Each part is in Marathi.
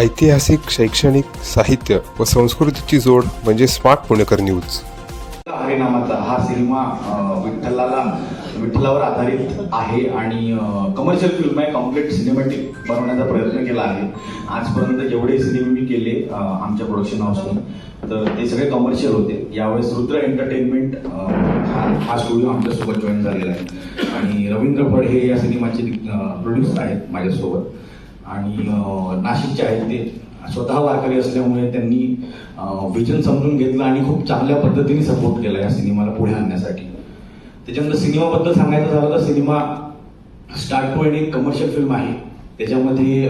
ऐतिहासिक शैक्षणिक साहित्य व संस्कृतीची जोड म्हणजे स्मार्ट पुणेकर न्यूज. हरिनामाचा हा सिनेमा विठ्ठलाला विठ्ठलावर आधारित आहे आणि कमर्शियल फिल्म आहे. कंप्लीट सिनेमॅटिक बनवण्याचा प्रयत्न केला आहे. आजपर्यंत जेवढे सिनेमे मी केले आमच्या प्रोडक्शन हाऊसने तर ते सगळे कमर्शियल होते. यावेळेस रुद्र एंटरटेनमेंट हा हा स्टुडिओ आमच्यासोबत जॉईन झालेला आहे. आणि रवींद्र फड हे या सिनेमाचे प्रोड्युसर आहेत माझ्यासोबत. आणि नाशिकचे आहेत ते. स्वतः वारकरी असल्यामुळे त्यांनी विजन समजून घेतलं आणि खूप चांगल्या पद्धतीने सपोर्ट केला या सिनेमाला पुढे आणण्यासाठी. त्याच्यानंतर सिनेमाबद्दल सांगायचं झालं तर सिनेमा स्टार्ट टू एंड एक कमर्शियल फिल्म आहे. त्याच्यामध्ये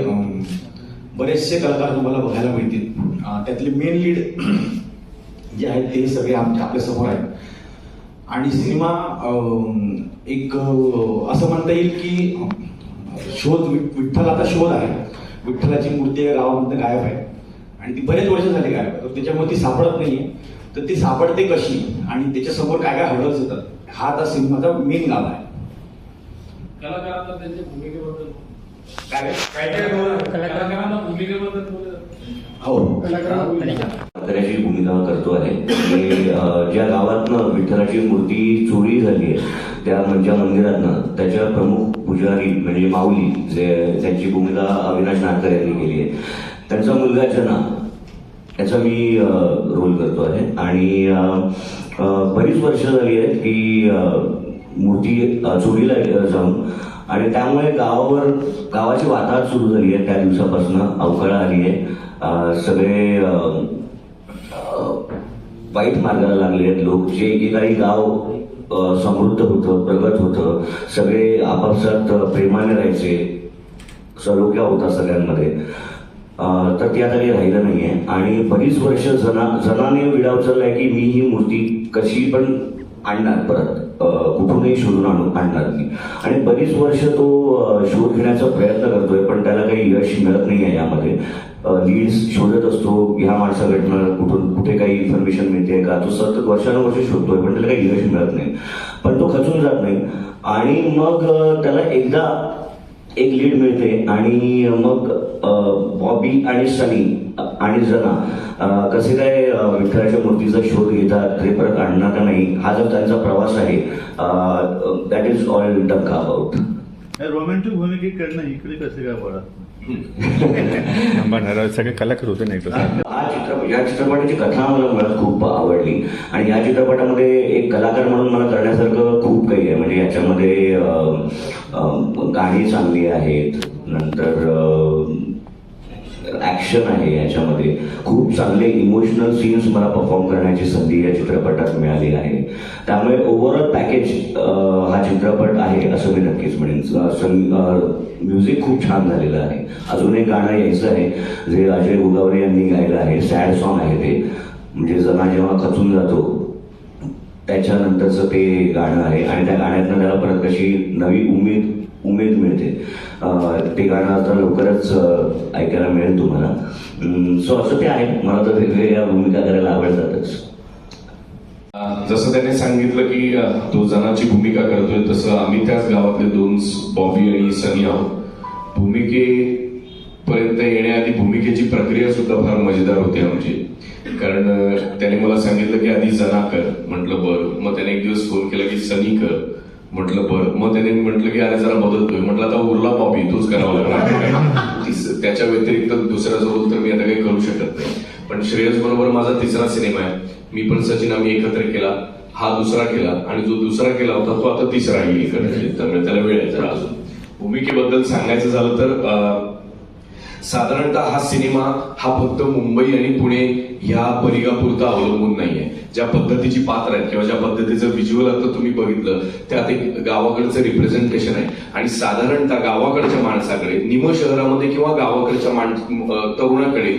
बरेचसे कलाकार तुम्हाला बघायला मिळतील. त्यातले मेन लीड जे आहेत ते सगळे आमच्या आपल्यासमोर आहेत. आणि सिनेमा एक असं म्हणता येईल की शोध वि- विठ्ठलाचा शोध आहे. विठ्ठलाची मूर्ती आहे गावामध्ये गायब आहे. आणि ती बरेच वर्ष झाली गायब आहे. तर त्याच्यामुळे ती सापडत नाहीये. तर ती सापडते कशी? आणि त्याच्यासमोर काय काय हडल्स येतात? हा त्या सिनेमाचा मेन गाव आहे. कलाकारांना त्यांच्या भूमिकेबद्दल काय काय कलाकारांना भूमिकेबद्दल हो. भूमिका करतो आहे की ज्या गावातनं विठ्ठलाची मूर्ती चोरी झाली आहे त्या म्हणजे मंदिरातनं त्याच्या प्रमुख पुजारी म्हणजे माऊली जे त्यांची भूमिका अविनाश नारकर यांनी केली आहे त्यांचा मुलगा जना याचा मी रोल करतो आहे आणि बरीच वर्ष झाली आहेत की मूर्ती चोरीला जाऊन. आणि त्यामुळे गावावर गावाची वाताहत सुरू झाली आहे. त्या दिवसापासून अवकाळा आली आहे. सगळे वाईट मार्गाला लागले आहेत. लोक जे एकेकाळी गाव समृद्ध होतं प्रगत होतं सगळे आपापसात प्रेमाने राहायचे. सलोख्या होता सगळ्यांमध्ये. तर ते आता काही राहिलं नाहीये. आणि बरीच वर्ष जना जनाने विडा उचललाय की मी ही मूर्ती कशी पण आणणार परत. कुठूनही शोधून आणू आणणार मी आणि बरीच वर्ष तो शोध घेण्याचा प्रयत्न करतोय पण त्याला काही यश मिळत नाही आहे यामध्ये. लीड्स शोधत असतो ह्या माणसाकडनं कुठून कुठे काही इन्फॉर्मेशन मिळते का? तो सतत वर्षानुवर्ष शोधतोय पण त्याला काही यश मिळत नाही. पण तो खचून जात नाही. आणि मग त्याला एकदा एक लीड मिळते आणि मग बॉबी आणि सनी आणि जना कसे काय विठ्ठलाच्या मूर्तीचा शोध घेतात ते परत आणणार का नाही? हा जो त्यांचा प्रवास आहे दॅट इज ऑल डक्का अबाउट रोमॅन्टिक भूमिके करणं इकडे कसे काय पडा थांबा सगळे कलाकार होते नाही हा चित्रपट या चित्रपटाची कथा मला मुळात खूप आवडली. आणि या चित्रपटामध्ये एक कलाकार म्हणून मला करण्यासारखं खूप काही आहे. म्हणजे याच्यामध्ये गाणी चांगली आहेत. नंतर ॲक्शन आहे याच्यामध्ये. खूप चांगले इमोशनल सीन्स मला परफॉर्म करण्याची संधी या चित्रपटात मिळाली आहे. त्यामुळे ओव्हरऑल पॅकेज हा चित्रपट आहे असं मी नक्कीच म्हणेन. म्युझिक खूप छान झालेलं आहे. अजून एक गाणं यायचं आहे जे अजय उगावरे यांनी गायलं आहे. सॅड सॉन्ग आहे ते. म्हणजे जना जेव्हा खचून जातो त्याच्यानंतरचं ते गाणं आहे. आणि त्या गाण्यातनं त्याला परत कशी नवी उमेद उमेद मिळते ते गाणं आता लवकरच ऐकायला मिळेल तुम्हाला. सो असं ते आहे. मला तर वेगवेगळ्या भूमिका करायला आवडतातच जसं त्याने सांगितलं की तो जनाची भूमिका करतोय तसं आम्ही त्याच गावातले दोन बॉबी आणि सनी आहोत. भूमिकेपर्यंत येण्याआधी भूमिकेची प्रक्रिया सुद्धा फार मजेदार होती आमची. कारण त्याने मला सांगितलं की आधी जना कर. म्हटलं बरं. मग त्याने एक दिवस फोन केला की सनी कर. म्हटलं बरं. मग त्याने म्हटलं की अरे जरा बदलतोय. म्हटलं आता उरला बॉबी तोच करावा लागणार. त्याच्या व्यतिरिक्त दुसऱ्याचा रोल तर मी आता काही करू शकत नाही. पण श्रेयस बरोबर माझा तिसरा सिनेमा आहे. मी पण सचिन आम्ही एकत्र केला. हा दुसरा केला. आणि जो दुसरा केला होता तो आता तिसरा येईल त्यामुळे त्याला वेळ आहे जरा अजून. भूमिकेबद्दल सांगायचं झालं तर साधारणतः हा सिनेमा हा फक्त मुंबई आणि पुणे ह्या परिघापुरता अवलंबून नाहीये. ज्या पद्धतीची पात्र आहेत किंवा ज्या पद्धतीचं व्हिज्युअल आता तुम्ही बघितलं त्यात एक गावाकडचं रिप्रेझेंटेशन आहे. आणि साधारणतः गावाकडच्या माणसाकडे निम शहरामध्ये किंवा गावाकडच्या माण तरुणाकडे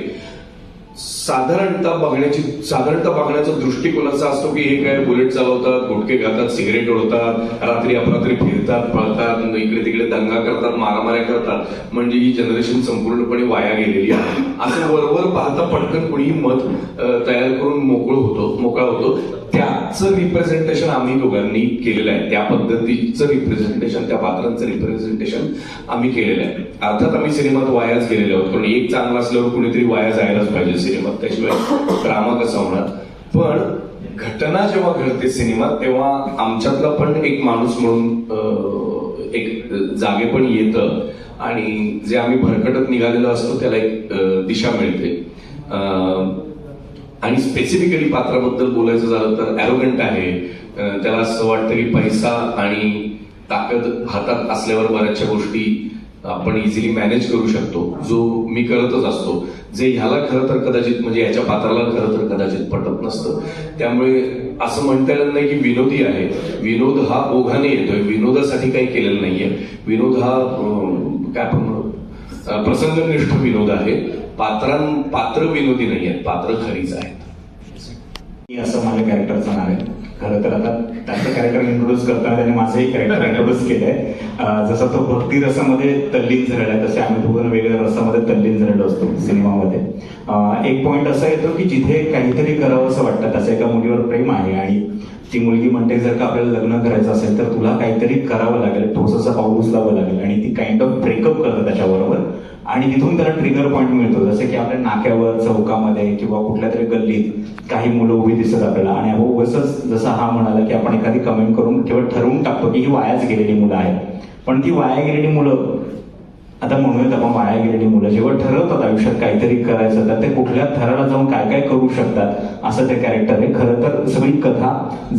साधारणतः बघण्याची साधारणतः बघण्याचा दृष्टिकोन असा असतो की हे काय बुलेट चालवतात गुटखे घालतात सिगरेट ओढतात रात्री अपरात्री फिरतात पळतात इकडे तिकडे दंगा करतात मारामाऱ्या करतात. म्हणजे ही जनरेशन संपूर्णपणे वाया गेलेली आहे. असं वरवर पाहता पटकन कुणीही मत तयार करून मोकळं होतो मोकळा होतो. त्याचं रिप्रेझेंटेशन आम्ही दोघांनी केलेलं आहे. त्या पद्धतीचं रिप्रेझेंटेशन त्या पात्रांचं रिप्रेझेंटेशन आम्ही केलेलं आहे. अर्थात आम्ही सिनेमात वायाच गेलेले आहोत. कारण एक चांगला असल्यावर कुणीतरी वाया जायलाच पाहिजे. सिनेमात त्याशिवाय ड्रामा कसा होणार पण घटना जेव्हा घडते सिनेमात तेव्हा आमच्यातला पण एक माणूस म्हणून एक जागे पण येतं. आणि जे आम्ही भरकटत निघालेलो असतो त्याला एक दिशा मिळते. आणि स्पेसिफिकली पात्राबद्दल बोलायचं झालं तर ॲरोगंट आहे. त्याला असं वाटतं की पैसा आणि ताकद हातात असल्यावर बऱ्याचशा गोष्टी आपण इझिली मॅनेज करू शकतो. जो मी करतच असतो. जे ह्याला खरं तर कदाचित म्हणजे याच्या पात्राला खरं तर कदाचित पटत नसतं. त्यामुळे असं म्हणता येणार नाही की विनोदी आहे. विनोद हा ओघाने येतोय. विनोदासाठी काही केलेलं नाहीये. विनोद हा काय आपण म्हणू? प्रसंगनिष्ठ विनोद आहे. पात्रां पात्र विनोदी नाही आहेत पात्र खरीच आहेत. असं माझ्या कॅरेक्टरचं नाव आहे. खरं तर आता त्याचं कॅरेक्टर इंट्रोड्यूस करताना त्याने माझंही कॅरेक्टर इंट्रोड्यूस केलंय. जसं तो भक्ती रसामध्ये तल्लीन झालेला आहे तसे आम्ही दोघं वेगळ्या रसामध्ये तल्लीन झालेलो असतो सिनेमामध्ये. एक पॉइंट असा येतो की जिथे काहीतरी करावं असं वाटतं त्याचं एका मुलीवर प्रेम आहे आणि ती मुलगी म्हणते जर का आपल्याला लग्न करायचं असेल तर तुला काहीतरी करावं लागेल. ठोस पाऊल उचलावं लागेल. आणि ती काइंड ऑफ ब्रेकअप करतं त्याच्याबरोबर. आणि तिथून त्याला ट्रिगर पॉईंट मिळतो. जसं की आपल्या नाक्यावर चौकामध्ये किंवा कुठल्या तरी गल्लीत काही मुलं उभी दिसत आपल्याला. आणि अहो उगसच जसं हा म्हणाला की आपण एखादी कमेंट करून किंवा ठरवून टाकतो की ही वायाच गेलेली मुलं आहेत. पण ती वाया गेलेली मुलं आता म्हणूयात आपण वाया गेलेली मुलं जेव्हा ठरवतात आयुष्यात काहीतरी करायचं तर ते कुठल्या थराला जाऊन काय काय करू शकतात? असं ते कॅरेक्टर आहे. खरं तर सगळी कथा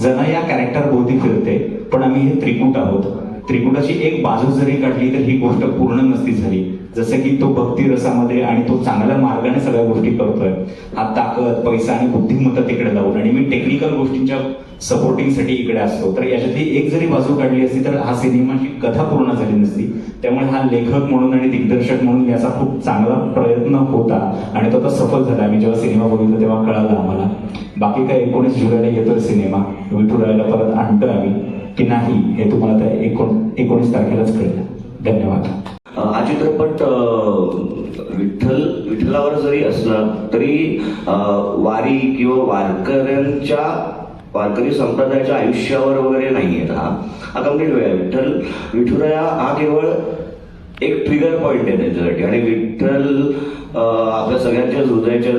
जना या कॅरेक्टर भोवती फिरते पण आम्ही हे त्रिकूट आहोत. त्रिकुटाची एक बाजू जरी काढली तर ही गोष्ट पूर्ण नसती झाली. जसं की तो भक्ती रसामध्ये आणि तो चांगल्या मार्गाने सगळ्या गोष्टी करतोय. हा ताकद पैसा आणि बुद्धिमत्ता तिकडे लावून. आणि मी टेक्निकल गोष्टींच्या सपोर्टिंगसाठी इकडे असतो. तर याच्यातली एक जरी बाजू काढली असती तर हा सिनेमाची कथा पूर्ण झाली नसती. त्यामुळे हा लेखक म्हणून आणि दिग्दर्शक म्हणून याचा खूप चांगला प्रयत्न होता. आणि तो आता सफल झाला. आम्ही जेव्हा सिनेमा बघितला तेव्हा कळालं आम्हाला. बाकी काय एकोणीस जुलैला येतोय सिनेमा. विठुरायला परत आणतोय आम्ही. की नाही हे तुम्हाला त्या एकोण एकोणीस तारखेलाच कळलं. धन्यवाद. हा चित्रपट विठ्ठल विठ्ठलावर जरी असला तरी वारी किंवा वारकऱ्यांच्या वारकरी संप्रदायाच्या आयुष्यावर वगैरे नाही आहेत हा. हा कंप्लीट वेळ आहे. विठ्ठल विठुराया हा केवळ एक ट्रिगर पॉइंट आहे त्यांच्यासाठी. आणि विठ्ठल आपल्या सगळ्यांच्या हृदयाच्या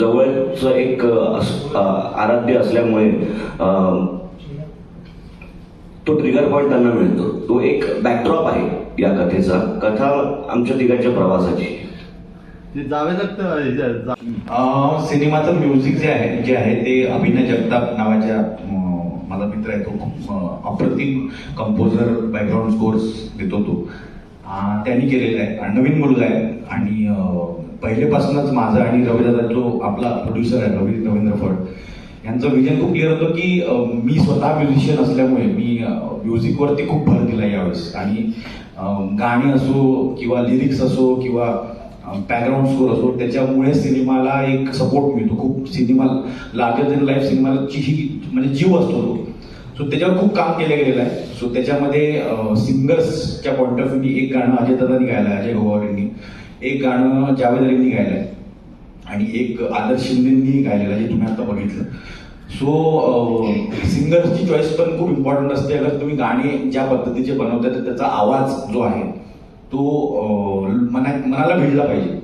जवळचं एक अस- आराध्य असल्यामुळे तो ट्रिगर पॉइंट त्यांना मिळतो. तो एक बॅकड्रॉप आहे. या कथेचा कथा आमच्या तिघांच्या प्रवासाची. जावे लागतं सिनेमाचं म्युझिक जे आहे जे आहे ते अभिनय जगताप नावाच्या माझा मित्र आहे तो खूप अप्रतिम कंपोजर बॅकग्राऊंड स्कोर्स देतो तो. त्यांनी केलेला आहे. आणि नवीन मुलगा आहे. आणि पहिलेपासूनच माझा आणि रवीदादा जो आपला प्रोड्युसर आहे रवी रवींद्र फड यांचं विजन खूप क्लिअर होतं की मी स्वतः म्युझिशियन असल्यामुळे मी म्युझिकवरती खूप भर दिला यावेळेस. आणि गाणी असो किंवा लिरिक्स असो किंवा बॅकग्राऊंड स्कोर असो त्याच्यामुळे सिनेमाला एक सपोर्ट मिळतो. खूप सिनेमा लार्जर देन लाईफ सिनेमाची ही म्हणजे जीव असतो तो. सो त्याच्यावर खूप काम केलं गेलेलं आहे. सो त्याच्यामध्ये सिंगर्सच्या पॉईंट ऑफ व्ह्यूनी एक गाणं अजय दादानी गायलं आहे अजय गोवारींनी एक गाणं जावेद अलींनी गायलं आहे आणि एक आदर्श शिंदेंनी गायलेलं आहे जे तुम्ही आता बघितलं. सो सिंगर्सची चॉईस पण खूप इम्पॉर्टंट असते. अगर तुम्ही गाणे ज्या पद्धतीचे बनवता तर त्याचा आवाज जो आहे तो uh, मना मनाला भिडला पाहिजे.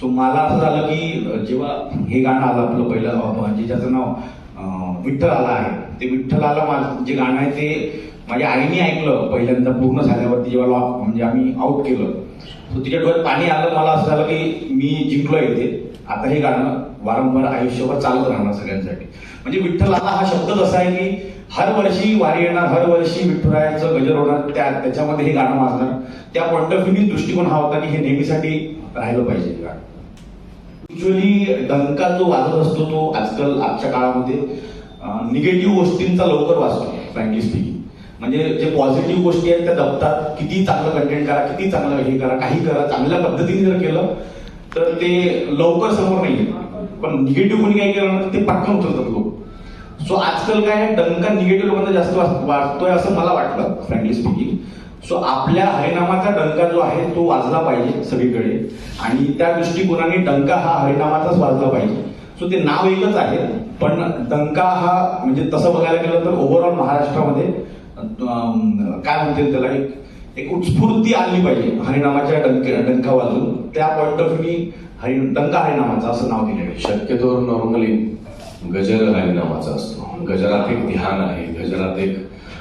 सो मला असं झालं की जेव्हा हे गाणं आलं आपलं पहिलं म्हणजे ज्याचं नाव विठ्ठल आला आहे. ते विठ्ठलाला माझं जे गाणं आहे ते माझ्या आईने ऐकलं पहिल्यांदा पूर्ण झाल्यावरती जेव्हा लॉक म्हणजे आम्ही आउट केलं. सो तिच्या डोळ्यात पाणी आलं. मला असं झालं की मी जिंकलो इथे. आता हे गाणं वारंवार आयुष्यभर चालत राहणार सगळ्यांसाठी. म्हणजे विठ्ठलाला हा शब्दच असा आहे की हर वर्षी वारी येणार हर वर्षी विठुरायाचं गजर होणार त्या त्याच्यामध्ये हे गाणं वाजणार. त्या पॉईंट ऑफ दृष्टिकोन हा होता की हे नेहमीसाठी राहिलं पाहिजे गाणं. ऍक्च्युअली डंका जो वाजत असतो तो आजकाल आजच्या काळामध्ये निगेटिव्ह गोष्टींचा लवकर वाचतो फ्रँकली स्पीकिंग म्हणजे जे पॉझिटिव्ह गोष्टी आहेत त्या दबतात किती चांगलं कंटेंट करा किती चांगलं हे करा काही करा चांगल्या पद्धतीने जर केलं तर ते लवकर समोर नाही पण निगेटिव्ह कोणी काही केलं ना ते पाठवून उतरतात लोक. सो आजकाल काय डंका निगेटिव्ह लोकांना जास्त वाचतोय असं मला वाटलं फ्रँकली स्पीकिंग सो आपल्या हरिनामाचा डंका जो आहे तो वाजला पाहिजे सगळीकडे. आणि त्या दृष्टिकोनाने डंका हा हरिनामाचाच वाजला पाहिजे. सो ते नाव एकच आहे पण डंका हा म्हणजे तसं बघायला गेलं तर ओव्हरऑल महाराष्ट्रामध्ये काय म्हणतील त्याला एक एक उत्स्फूर्ती आली पाहिजे हरिनामाच्या डंके डंका वाजून. त्या पॉईंट ऑफ व्ह्यू हरि डंका हरिनामाचा असं नाव दिलेलं आहे. शक्यतोवर नॉर्मली गजर हरिनामाचा असतो. गजरात एक ध्यान आहे गजरात एक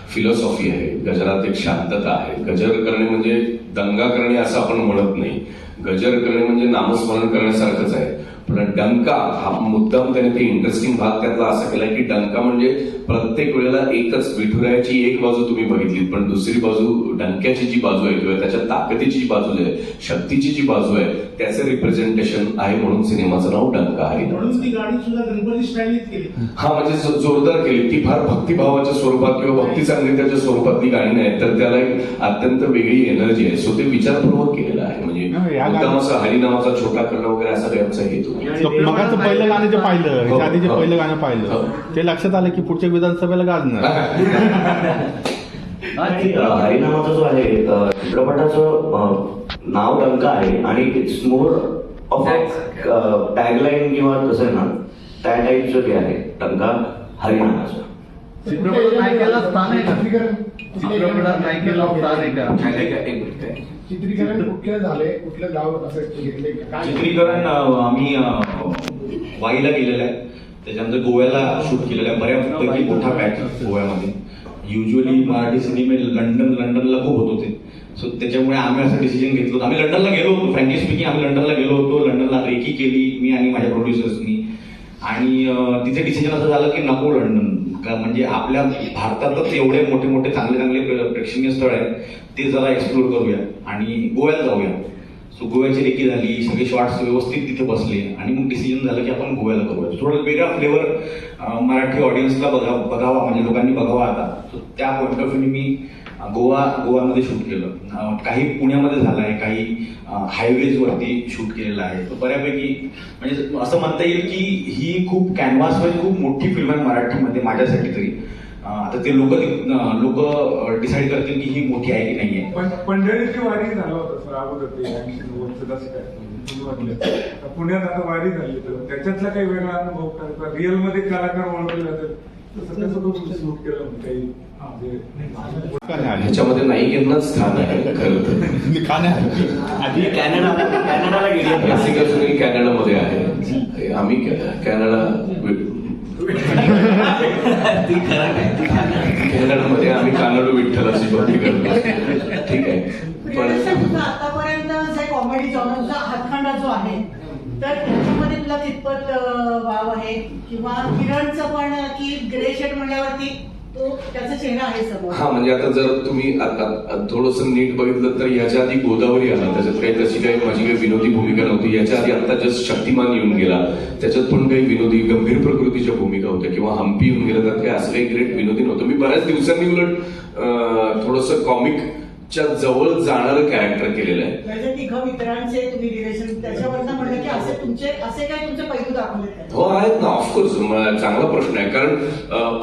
फिलॉसॉफी आहे गजरात एक शांतता आहे. गजर करणे म्हणजे दंगा करणे असं आपण म्हणत नाही. गजर करणे म्हणजे नामस्मरण करण्यासारखंच आहे. पण डंका हा मुद्दाम त्याने ते इंटरेस्टिंग भाग त्यातला असा केला की डंका म्हणजे प्रत्येक वेळेला एकच विठुरायाची एक बाजू तुम्ही बघितली पण दुसरी बाजू डंक्याची जी बाजू आहे किंवा त्याच्या ताकदीची जी बाजू आहे शक्तीची जी बाजू आहे त्याचं रिप्रेझेंटेशन आहे म्हणून सिनेमाचं नाव डंका केली. हा म्हणजे जोरदार केली. ती फार भक्तिभावाच्या स्वरूपात किंवा भक्ती संगीताच्या स्वरूपातली गाणी नाही तर त्याला एक अत्यंत वेगळी एनर्जी आहे. सो ते विचारपूर्वक केलेलं आहे. म्हणजे हरिनामाचा छोटा करणं वगैरे असा काही आमचा हेतू पहिलं गाणं जे पाहिलं हो, आधी जे हो. पहिलं गाणं पाहिलं हो. ते लक्षात आलं की पुढच्या विधानसभेला गाजणार हरिनामाचा जो आहे चित्रपटाचं नाव डंका आहे आणि इट्स मोर ऑफ टॅगलाईन किंवा तसं आहे ना त्या टाईपचं ते आहे डंका हरिनामाचं. चित्रपटात नायिकेला स्थान आहे का? चित्रपटात नायिकेला स्थान आहे का? चित्रीकरण कुठलं असं आम्ही वाईला केलेलं आहे. त्याच्यानंतर गोव्याला शूट केलेलं आहे बऱ्यापैकी मोठा पॅच गोव्यामध्ये. युजली मराठी सिनेमे लंडन लंडनला खूप होत होते. सो त्याच्यामुळे आम्ही असं डिसिजन घेतलं होतं. आम्ही लंडनला गेलो होतो. फ्रँकली स्पीकिंग आम्ही लंडनला गेलो होतो. लंडनला रेकी केली मी आणि माझ्या प्रोड्युसर्सनी आणि तिथे डिसिजन असं झालं की नको लंडन का म्हणजे आपल्या भारतातच एवढे मोठे मोठे चांगले चांगले प्रे- प्रेक्षणीय स्थळ आहेत. ते जरा एक्सप्लोर करूया. आणि गोव्याला जाऊया. सो गोव्याची रेकी झाली सगळे शॉर्ट्स व्यवस्थित तिथे बसले आणि मग डिसिजन झालं की आपण गोव्याला करूया. थोडं वेगळा फ्लेवर मराठी ऑडियन्सला बघा बघावा म्हणजे लोकांनी बघावा आता. सो त्या पॉईंट ऑफ व्ह्यूने मी गोवा गोवामध्ये शूट केलं. काही पुण्यामध्ये झालं आहे काही हायवेजवरती शूट केलेलं आहे. तर बऱ्यापैकी म्हणजे असं म्हणता येईल की ही खूप कॅनव्हास खूप मोठी फिल्म आहे मराठीमध्ये माझ्यासाठी तरी. आता ते लोक लोक डिसाईड करतील की ही मोठी आहे की नाही आहे पण पंढरीची वारी झाला होता सर अगोदर पुण्यात आता वारी झाली तर त्याच्यातला काही वेगळा अनुभव करता रिअलमध्ये कलाकार ओळखले जातात. तसं कसं तुम्ही शूट केलं काही? का नाही? ह्याच्यामध्ये नायिकेंनाच स्थान आहे खरं तर? आधी कॅनडा कॅनडाला गेली. सुनील कॅनडामध्ये आहे. आम्ही कॅ- कॅनडा कॅनडामध्ये आम्ही कानडू विठ्ठलाची भक्ती करतो. ठीक आहे. पण तुझा आतापर्यंत जे कॉमेडी जॉनरचा हातखंडा जो आहे तर त्याच्यामध्ये तुला कितपत वाव आहे. किंवा किरणचं पण की ग्रे शेड म्हणल्यावरती हा म्हणजे आता जर तुम्ही थोडस नीट बघितलं तर याच्या आधी गोदावरी आला. त्याच्यात काही तशी काही माझी काही विनोदी भूमिका नव्हती. याच्या आधी आता जस्ट शक्तिमान येऊन गेला. त्याच्यात पण काही विनोदी गंभीर प्रकृतीच्या भूमिका होत्या किंवा हम्पी येऊन गेला. त्यात काही असं काही ग्रेट विनोदी नव्हतं. मी बऱ्याच दिवसांनी उलट थोडस कॉमिक कॉमिकच्या जवळ जाणारं कॅरेक्टर केलेलं आहे. म्हणजे तिघ मित्रांचे तुम्ही रिलेशन त्याच्यावरनं म्हणलं की असे तुमचे असे काय तुमचे पैलू दाखवले आहेत हो आहेत ना ऑफकोर्स चांगला प्रश्न आहे. कारण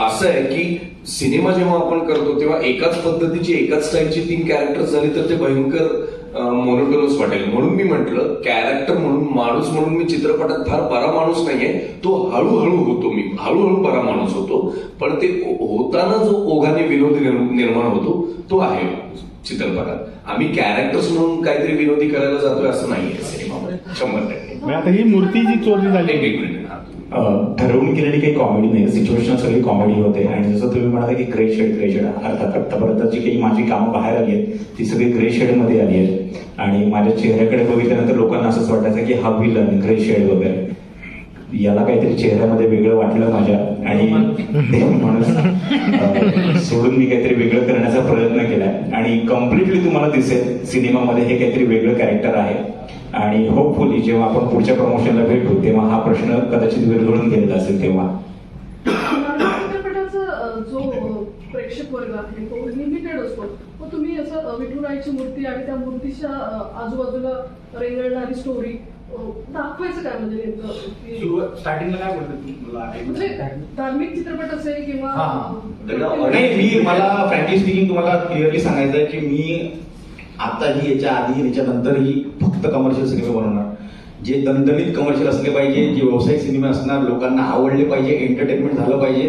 असं आहे की सिनेमा जेव्हा आपण करतो तेव्हा एकाच पद्धतीची एकाच स्टाईलची तीन कॅरेक्टर झाली तर ते भयंकर मोनोटोनस वाटेल. म्हणून मी म्हंटल कॅरेक्टर म्हणून माणूस म्हणून मी चित्रपटात फार बरा माणूस नाहीये. तो हळूहळू होतो मी. हळूहळू बरा माणूस होतो. पण ते हो- होताना जो ओघाने विनोदी निर्म- निर्माण होतो तो आहे. चित्रपटात. आम्ही कॅरेक्टर्स म्हणून काहीतरी विनोदी करायला जातोय असं नाहीये सिनेमामध्ये. शंभर टक्के. म्हणजे आता ही मूर्ती जी चोरी झाली. एक मिनिट ठरवून केलेली काही कॉमेडी नाही. सिच्युएशन सगळी कॉमेडी होते. आणि जसं तुम्ही म्हणाला की ग्रे शेड ग्रे शेड अर्थात आतापर्यंत जी काही माझी कामं बाहेर आली आहेत ती सगळी ग्रे शेडमध्ये आली आहेत. आणि माझ्या चेहऱ्याकडे बघितल्यानंतर लोकांना असंच वाटायचं की हा विलन ग्रे शेड वगैरे. याला काहीतरी चेहऱ्यामध्ये वेगळं वाटलं माझ्या आणि ते म्हणून सोडून मी काहीतरी वेगळं करण्याचा प्रयत्न केलाय आणि कम्प्लिटली तुम्हाला दिसेल सिनेमामध्ये हे काहीतरी वेगळं कॅरेक्टर आहे. आणि होपफुली जेव्हा आपण पुढच्या प्रमोशनला भेटू तेव्हा हा प्रश्न कदाचित विरघळून गेलेला असेल तेव्हा. प्रेक्षक वर्ग आहे तो लिमिटेड असतो. मग तुम्ही असं विठुरायाची मूर्ती आणि त्या मूर्तीच्या आजूबाजूला रेंगळणारी स्टोरी दाखवायचं काय म्हणजे नेमकं? स्टार्टिंगला काय बोलतो तू? मला म्हणजे धार्मिक चित्रपट असेल किंवा हा, हा. नाही मी मला फ्रँकली स्पीकिंग तुम्हाला क्लिअरली सांगायचं आहे की मी आताही याच्या आधी याच्या नंतरही फक्त कमर्शियल सिनेमे बनवणार. जे दणदणीत कमर्शियल असले पाहिजे जे व्यावसायिक सिनेमे असणार लोकांना आवडले पाहिजे एंटरटेनमेंट झालं पाहिजे.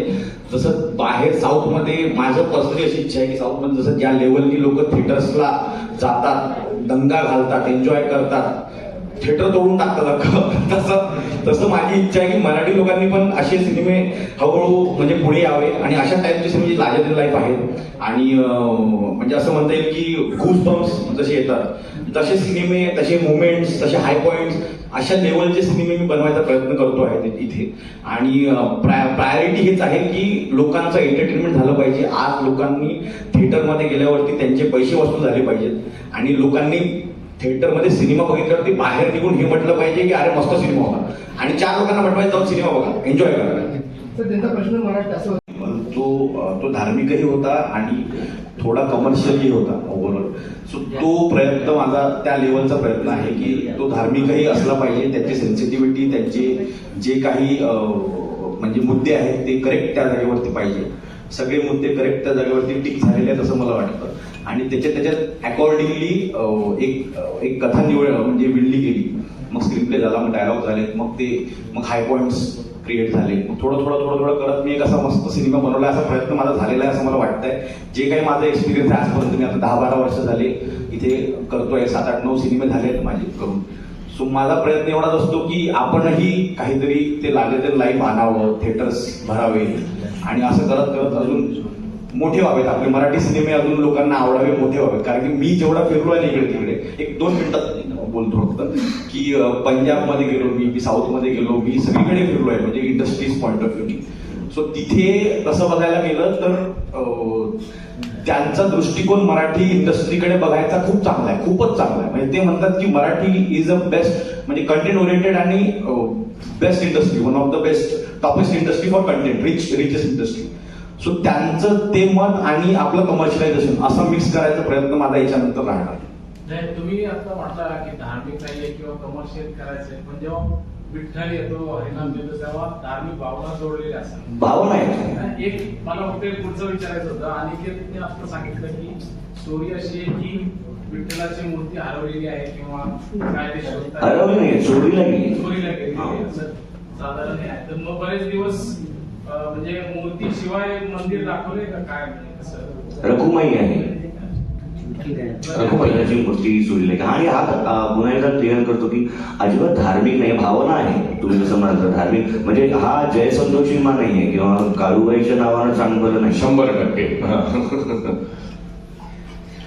जसं बाहेर साऊथमध्ये माझं पर्सनली अशी इच्छा आहे की साऊथमध्ये जसं ज्या लेवलनी लोक थिएटर्सला जातात दंगा घालतात एन्जॉय करतात थिएटर तोडून टाकतात अख्खं. तसं तसं माझी इच्छा आहे की मराठी लोकांनी पण असे सिनेमे हळूहळू म्हणजे पुढे यावे. आणि अशा टाईपचे सिनेमे लाजर लाईफ आहेत. आणि म्हणजे असं म्हणता येईल की घूस बम्स जसे येतात. तसे सिनेमे तसे मुवमेंट्स तसे हाय पॉईंट्स अशा लेवलचे सिनेमे मी बनवायचा प्रयत्न करतो आहे ते- इथे. आणि प्रायोरिटी हेच आहे की लोकांचं एंटरटेनमेंट झालं पाहिजे. आज लोकांनी थिएटरमध्ये गेल्यावरती त्यांचे पैसे वसूल झाले पाहिजेत. आणि लोकांनी थिएटरमध्ये सिनेमा बघितल्यावरती बाहेर निघून हे म्हटलं पाहिजे की अरे मस्त सिनेमा होता. आणि चार लोकांना म्हटलं जाऊन सिनेमा बघा. एन्जॉय करा. त्यांचा प्रश्न मराठी असं तो तो धार्मिकही होता आणि थोडा कमर्शियलही होता ओव्हरऑल सो तो प्रयत्न माझा त्या लेवलचा प्रयत्न आहे की तो धार्मिकही असला पाहिजे त्याची सेन्सिटिव्हिटी त्यांचे जे काही म्हणजे मुद्दे आहेत ते करेक्ट त्या जागेवरती पाहिजे. सगळे मुद्दे करेक्ट त्या जागेवरती टिक झालेले आहेत असं मला वाटतं. आणि त्याच्यात त्याच्यात अकॉर्डिंगली एक एक कथा निवड म्हणजे विणली गेली. मग स्क्रीन प्ले झाला मग डायलॉग झाले मग ते मग हाय पॉईंट्स क्रिएट झाले. मग थोडं थोडं थोडं थोडं करत मी एक असा मस्त सिनेमा बनवला असा प्रयत्न माझा झालेला आहे असं मला वाटतंय. जे काही माझा एक्सपिरियन्स आहे आजपर्यंत मी आता दहा बारा वर्ष झाले इथे करतोय सात आठ नऊ सिनेमे झाले आहेत माझे करून. सो माझा प्रयत्न एवढाच असतो की आपणही काहीतरी ते लागले लाईव्ह आणावं थिएटर्स भरावे. आणि असं करत करत अजून मोठे व्हावेत. आपले मराठी सिनेमे अजून लोकांना आवडावे मोठे व्हावेत. कारण की मी जेवढा फिरलो आहे इकडे तिकडे एक दोन मिनिटात बोलतो फक्त की पंजाबमध्ये गेलो मी मी साऊथमध्ये गेलो मी सगळीकडे फिरलो आहे म्हणजे इंडस्ट्रीज पॉईंट ऑफ व्ह्यूनी सो तिथे तसं बघायला गेलं तर त्यांचा दृष्टिकोन मराठी इंडस्ट्रीकडे बघायचा खूप चांगला आहे खूपच चांगला आहे. म्हणजे ते म्हणतात की मराठी इज म्हणजे अ बेस्ट म्हणजे कंटेंट ओरिएंटेड आणि best industry one of the best topest industry for content rich richest industry so त्यांचं ते मत आणि आपलं कमर्शियलायझेशन असं मिक्स करायचा प्रयत्न माझा याच्यानंतर राहणार. नाही तुम्ही आता म्हटला की धार्मिक नाहीये किंवा कमर्शियल करायचंय पण जेव्हा विठ्ठल येतो हरिनाम येतो तेव्हा धार्मिक भावना जोडलेल्या असतात. भावना आहे एक मला फक्त एक पुढचं विचारायचं होतं अनिकेतने आता सांगितलं की स्टोरी अशी आहे की विठ्ठलाची मूर्ती हरवलेली आहे किंवा काय ते. हरवली नाहीये, चोरीला गेली. चोरीला गेली साधारण हे आहे. तर मग बरेच दिवस म्हणजे मूर्ती शिवाय मंदिर दाखवले का काय? म्हणजे कसं? रखुमाई आहे. रखुमाईची मूर्ती. आणि हा पुन्हा एकदा क्लिअर करतो की अजिबात धार्मिक नाही भावना आहे. तुम्ही जसं म्हणाल धार्मिक. म्हणजे हा जयसंतोषी मा नाहीये किंवा काळूबाईच्या नावानं चांगलं नाही. शंभर टक्के.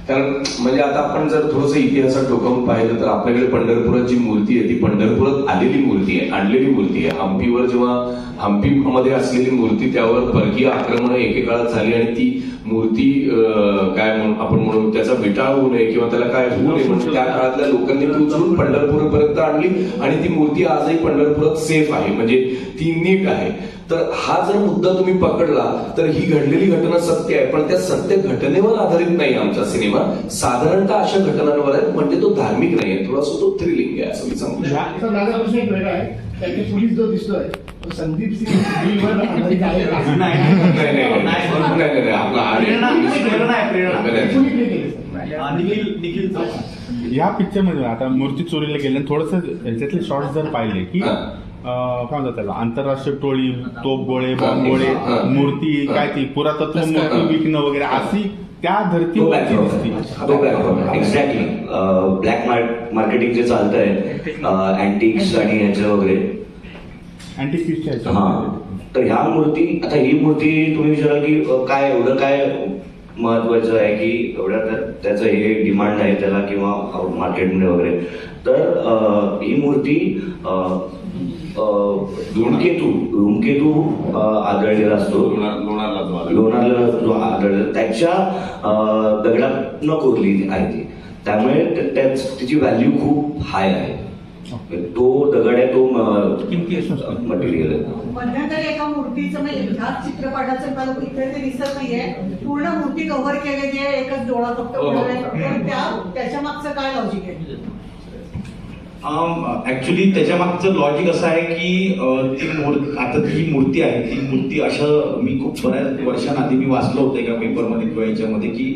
कारण म्हणजे आता आपण जर थोडंसं इतिहासात डोकावून पाहिलं तर आपल्याकडे पंढरपुरात जी मूर्ती आहे ती पंढरपुरात आलेली मूर्ती आहे आणलेली मूर्ती आहे. हम्पीवर जेव्हा हम्पीमध्ये असलेली मूर्ती त्यावर परकीय आक्रमण एकेकाळात झाली आणि ती मूर्ती काय म्हणू आपण म्हणू त्याचा विटाळ होऊ नये किंवा त्याला काय होऊ नये म्हणून त्या काळातल्या लोकांनी ती उचलून पंढरपूरपर्यंत आणली आणि ती मूर्ती आजही पंढरपुरात सेफ आहे. म्हणजे ती नीट आहे. तर हा जर मुद्दा तुम्ही पकडला तर ही घडलेली घटना सत्य आहे पण त्या सत्य घटनेवर आधारित नाही आमचा सिनेमा साधारणतः अशा घटनांवर आहे म्हणजे तो धार्मिक नाही आहे थोडासा तो थ्रिलिंग आहे असं मी सांगू शकतो तर माझा प्रश्न एक वेगळा आहे त्याची पोलीस जो दिसतोय तो संदीप सिंग. या पिक्चरमध्ये आता मूर्ती चोरीला गेले थोडस ह्याच्यातले शॉर्ट जर पाहिले की हा. काय म्हणतात त्याला? आंतरराष्ट्रीय टोळी तोप गोळे बॉम्ब गोळे हा. मूर्ती. काय ती पुरातत्व? मूर्ती विकणं वगैरे अशी त्या तो धर्तीवरती दिसते. बॅकग्राऊंड तो बॅकग्राऊंड एक्झॅक्टली ब्लॅक मार्केटिंग जे चालतंय अँटिक्स आणि ह्याचं वगैरे. अँटी पीसच्या हा. तर ह्या मूर्ती आता ही मूर्ती तुम्ही विचाराल की काय एवढं काय महत्वाचं आहे की एवढ्या त्या- त्याचं हे डिमांड आहे त्याला किंवा मार्केटमध्ये वगैरे. तर ही मूर्ती धूमकेतू धूमकेतू अ, आढळलेला असतो. लोणार- लोणारला जो आला. लोणारला जो आढळला त्याच्या अ, दगडातनं कोरली आहे. ती त्यामुळे त्या- त्याच- तिची व्हॅल्यू खूप हाय आहे. तो दगड आहे तो मटेरियल आहे. एका मूर्तीचं म्हणजे ह्याच चित्रपटाचं मला इथे ते दिसत नाहीये. पूर्ण मूर्ती कव्हर केलेली आहे एकच डोळा फक्त हो, हो. उघडा आहे. तर त्या त्याच्या मागचं काय लॉजिक आहे? ऍक्च्युली त्याच्या मागचं लॉजिक असं आहे की ती मूर्ती आता ही मूर्ती आहे ती मूर्ती असं मी खूप बऱ्याच वर्षांआधी मी वाचलं होतं एका पेपरमध्ये किंवा याच्यामध्ये की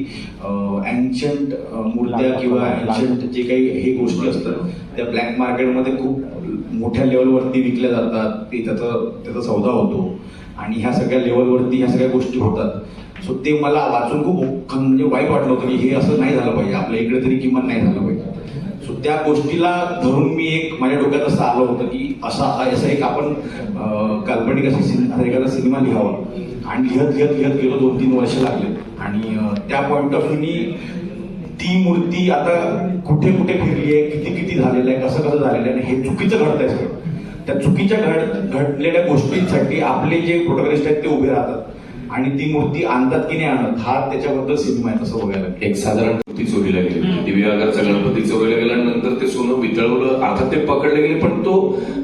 अँशंट मूर्त्या किंवा अँशंट जे काही हे गोष्टी असतात त्या ब्लॅक मार्केटमध्ये खूप मोठ्या लेवलवरती विकल्या जातात ते त्याचा त्याचा सौदा होतो. आणि ह्या सगळ्या लेवलवरती ह्या सगळ्या गोष्टी होतात. सो ते मला वाचून खूप म्हणजे वाईट वाटलं होतं की हे असं नाही झालं पाहिजे आपल्या इकडे तरी किंमत नाही झालं पाहिजे. सो त्या गोष्टीला धरून मी एक माझ्या डोक्यात असं आलं होतं की असा असं एक आपण काल्पनिक असा सिनेमा एखादा सिनेमा लिहावा. आणि लिहत लिहत लिहत गेलो दोन तीन वर्ष लागले. आणि त्या पॉईंट ऑफ व्ह्यूनी ती मूर्ती आता कुठे कुठे फिरली आहे किती किती झालेलं आहे कसं कसं झालेलं आहे हे चुकीचं घडतंय सगळं. त्या चुकीच्या घड घडलेल्या गोष्टींसाठी आपले जे फोटोग्राफिस्ट आहेत ते उभे राहतात. आणि ती मूर्ती आणतात की नाही आणत हा त्याच्याबद्दल सिनेमा आहे तसं बघायला एक साधारण मूर्ती चोरीला गेली दिव्यागारचा गणपती चोरीला गेल्यानंतर ते सोनं वितळवलं आता ते पकडले गेले पण तो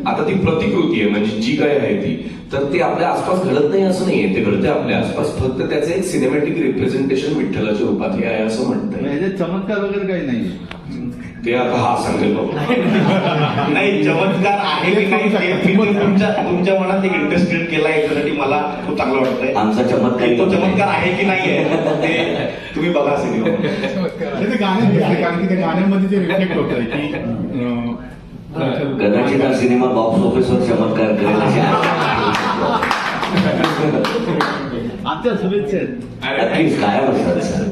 आता ती प्रतिकृती आहे म्हणजे जी काय आहे ती. तर ते आपल्या आसपास घडत नाही असं नाहीये. ते घडते आपल्या आसपास. फक्त त्याचं एक सिनेमॅटिक रिप्रेझेंटेशन विठ्ठलाच्या रूपात हे आहे असं म्हणता याच्यात चमत्कार वगैरे काही नाही ते आता हा सांगेल नाही चमत्कार आहे की नाही तुमच्या तुमच्या मनात एक इंटरेस्ट क्रिएट केला याच्यासाठी मला खूप चांगलं वाटतंय. आमचा चमत्कार तो चमत्कार आहे की नाही आहे ते तुम्ही बघा सिनेमा. ते गाणे दिसले, कारण की त्या गाण्यामध्ये ते रिफ्लेक्ट होत आहे की अं, कदाचित हा सिनेमा बॉक्स ऑफिसवर चमत्कार करेल. आमच्या शुभेच्छा कायम असतात सर.